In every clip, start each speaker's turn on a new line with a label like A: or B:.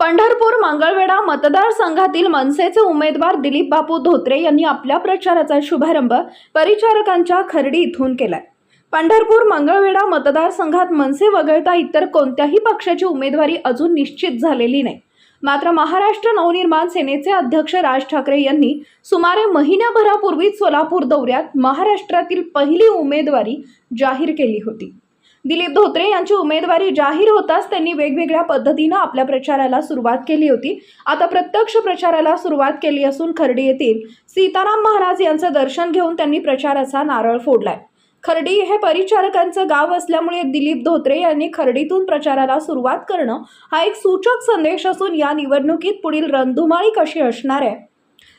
A: पंढरपूर मंगळवेढा मतदारसंघातील मनसेचे उमेदवार दिलीप बापू धोत्रे यांनी आपल्या प्रचाराचा शुभारंभ परिचारकांच्या खर्डी इथून केलाय. पंढरपूर मंगळवेढा मतदारसंघात मनसे वगळता इतर कोणत्याही पक्षाची उमेदवारी अजून निश्चित झालेली नाही. मात्र महाराष्ट्र नवनिर्माण सेनेचे अध्यक्ष राज ठाकरे यांनी सुमारे महिन्याभरापूर्वीच सोलापूर दौऱ्यात महाराष्ट्रातील पहिली उमेदवारी जाहीर केली होती. दिलीप धोत्रे यांची उमेदवारी जाहीर होताच त्यांनी वेगवेगळ्या पद्धतीनं आपल्या प्रचाराला सुरुवात केली होती. आता प्रत्यक्ष प्रचाराला सुरुवात केली असून खर्डी येथील सीताराम महाराज यांचं दर्शन घेऊन त्यांनी प्रचाराचा नारळ फोडलाय. खर्डी हे परिचारकांचं गाव असल्यामुळे दिलीप धोत्रे यांनी खर्डीतून प्रचाराला सुरुवात करणं हा एक सूचक संदेश असून या निवडणुकीत पुढील रणधुमाळी कशी असणार आहे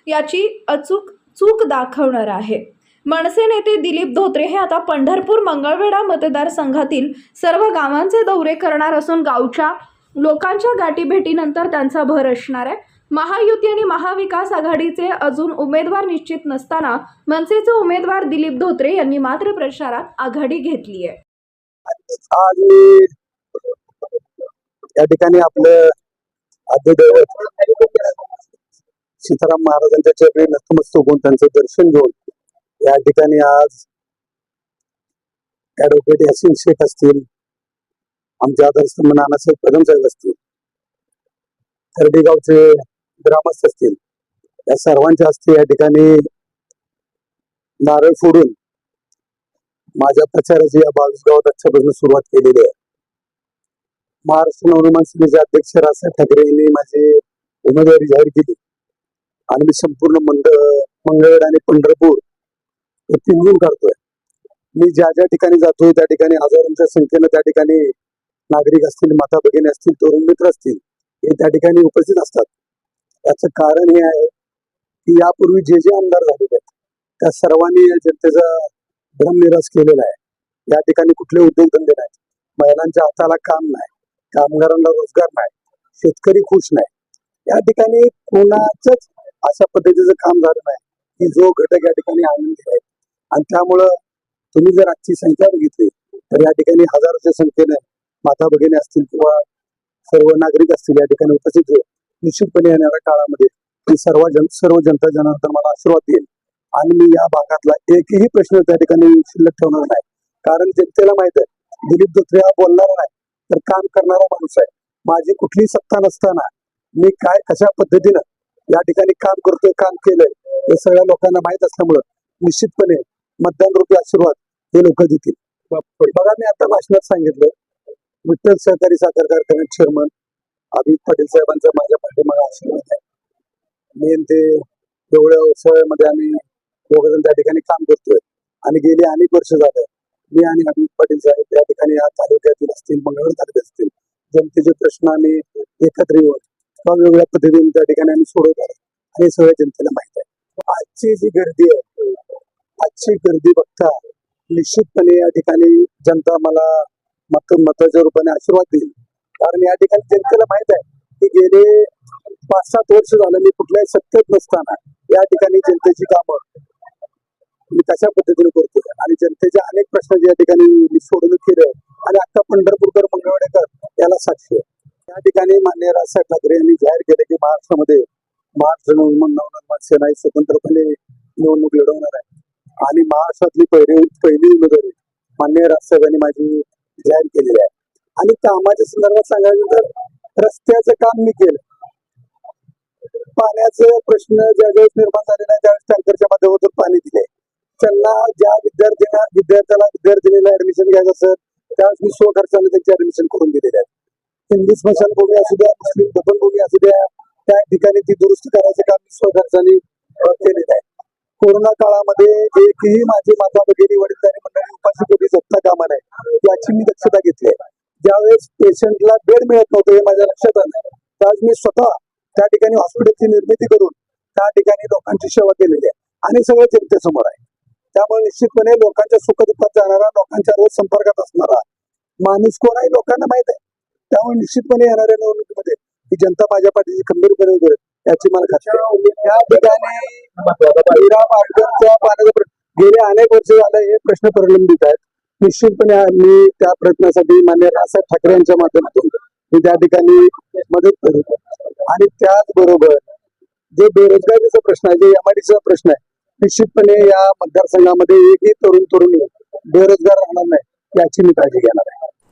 A: याची अचूक चूक दाखवणार आहे. मनसे नेते दिलीप धोत्रे हे आता पंढरपूर मंगळवेढा मतदारसंघातील सर्व गावांचे दौरे करणार असून गावच्या लोकांच्या गाठीभेटीनंतर त्यांचा भर असणार आहे. महायुती आणि महाविकास आघाडीचे अजून उमेदवार निश्चित नसताना मनसेचे उमेदवार दिलीप धोत्रे यांनी मात्र प्रचारात आघाडी घेतली आहे.
B: या ठिकाणी आपलं आद्यदैवत सीताराम महाराजांच्या चरणी नतमस्तक होऊन त्यांचं दर्शन घेऊन या ठिकाणी आज ॲडव्होकेट यासिन शेख असतील आमचे आदर्शस्तंभ नानासाहेब कदम साहेब असतील खर्डेगावचे ग्रामस्थ असतील या सर्वांच्या हस्ते या ठिकाणी नारळ फोडून माझ्या प्रचाराची या बावीस गावात आजच्यापासून सुरुवात केलेली आहे. महाराष्ट्र नवनिर्माण सेनेचे अध्यक्ष राजसाहेब ठाकरे यांनी माझी उमेदवारी जाहीर केली. आणि मी संपूर्ण मंडळ मंगळ आणि पंढरपूर पिंजून काढतोय मी ज्या ज्या ठिकाणी जातोय त्या ठिकाणी हजारोंच्या संख्येनं त्या ठिकाणी नागरिक असतील माता भगिनी असतील तरुण मित्र असतील हे त्या ठिकाणी उपस्थित असतात. याचं कारण हे आहे की यापूर्वी जे जे आमदार झालेले आहेत त्या सर्वांनी या जनतेचा भ्रमनिराश केलेला आहे. या ठिकाणी कुठले उद्योगधंदे नाहीत. महिलांच्या हाताला काम नाही कामगारांना रोजगार नाही शेतकरी खुश नाही. या ठिकाणी कोणाचंच अशा पद्धतीचं काम झालं नाही. की जो घटक या ठिकाणी आनंदी आहे आणि त्यामुळं तुम्ही जर आजची संख्या बघितली तर या ठिकाणी हजारच्या संख्येने माता भगिनी असतील किंवा सर्व नागरिक असतील या ठिकाणी उपस्थित होईल. निश्चितपणे येणाऱ्या काळामध्ये मी सर्व जन सर्व जनता जनार्दन मला आशीर्वाद देईल आणि मी या भागातला एकही प्रश्न त्या ठिकाणी शिल्लक ठेवणार नाही कारण जनतेला माहीत आहे दिलीप धोत्रे हा बोलणारा नाही तर काम करणारा माणूस आहे माझी कुठली सत्ता नसताना मी काय कशा पद्धतीनं या ठिकाणी काम करतोय काम केलंय हे सगळ्या लोकांना माहीत असल्यामुळं निश्चितपणे मतदान रूपी आशीर्वाद हे लोक देतील. बघा मी आता भाषणात सांगितलं विठ्ठल सहकारी साखर कारखान्यात चेअरमन अभित पाटील साहेबांचा माझ्या पाठीमागा आशीर्वाद आहे. मी आणि ते एवढ्या व्यवसायामध्ये आम्ही दोघजण त्या ठिकाणी काम करतोय. आणि गेली अनेक वर्ष झालं मी आणि अमित पाटील साहेब या ठिकाणी या तालुक्यातील असतील मंगळवेढ तालुक्यात असतील जनतेचे प्रश्न आम्ही एकत्र येऊन वेगवेगळ्या पद्धतीने त्या ठिकाणी आम्ही सोडवत आहोत. आणि हे सगळ्या जनतेला माहीत आहे. आजची जी गर्दी आहे आजची गर्दी बघता. निश्चितपणे या ठिकाणी जनता मला मत मताच्या रूपाने आशीर्वाद देईल. कारण या ठिकाणी जनतेला माहीत आहे की गेले पाच सात वर्ष झालं मी कुठल्याही सत्तेत नसताना या ठिकाणी जनतेची कामं मी कशा पद्धतीने करतोय. आणि जनतेचे अनेक प्रश्न या ठिकाणी मी सोडवणूक केलं आणि आता पंढरपूरकर मंगळवेडेकर याला साक्षी आहे. या ठिकाणी मान्य राजसाहेब ठाकरे यांनी जाहीर केले की महाराष्ट्रामध्ये महाराष्ट्र नवनिर्माण सेना ही स्वतंत्रपणे निवडणूक लढवणार आहे. आणि महाराष्ट्रातली पहिली पहिली उमेदवारी मान्य राजसाहेबांनी माझी जाहीर केलेली आहे. आणि कामाच्या संदर्भात सांगायचं तर रस्त्याचं काम मी केलं. पाण्याचं प्रश्न ज्या वेळेस निर्माण झालेला आहे त्यावेळेस टँकरच्या माध्यमातून पाणी दिले. त्यांना ज्या विद्यार्थ्यांना विद्यार्थ्याला विद्यार्थिनीला ऍडमिशन घ्यायचं असेल त्यावेळेस मी स्वखर्चाने त्यांचे ऍडमिशन करून दिलेले आहेत हिंदू स्मशानभूमी असू द्या मुस्लिम दफनभूमी असू द्या त्या ठिकाणी ती दुरुस्त करायचं काम मी स्वखर्चाने केलेलं आहे. कोरोना काळामध्ये एकही माझी माता भगिनी वडीलधारी मंडळी उपाशी झोपता कामा नाही. याची मी दक्षता घेतली आहे. ज्यावेळेस पेशंटला बेड मिळत नव्हतं हे माझ्या लक्षात आलं. त्यावेळेस मी स्वतः त्या ठिकाणी हॉस्पिटलची निर्मिती करून त्या ठिकाणी लोकांची सेवा केलेली आहे. आणि सगळं जनतेसमोर आहे. त्यामुळे निश्चितपणे लोकांच्या सुखदुःखात जाणारा लोकांच्या रोज संपर्कात असणारा माणूस कोण आहे लोकांना माहीत आहे. त्यामुळे निश्चितपणे येणाऱ्या निवडणुकीमध्ये ही जनता माझ्या पाठीची खंबीरपणे उभी याची मला खात्री त्या ठिकाणी पाण्याचा गेले अनेक वर्ष झाले हे प्रश्न प्रलंबित आहेत. निश्चितपणे मी त्या प्रयत्नासाठी मान्य राजसाहेब ठाकरे यांच्या माध्यमातून मी त्या ठिकाणी मदत करू आणि त्याचबरोबर जे बेरोजगारीचा प्रश्न आहे जे एमआयडीचा प्रश्न आहे निश्चितपणे या मतदारसंघामध्ये एकही तरुण तरुणी बेरोजगार राहणार नाही याची मी काळजी घेणार आहे.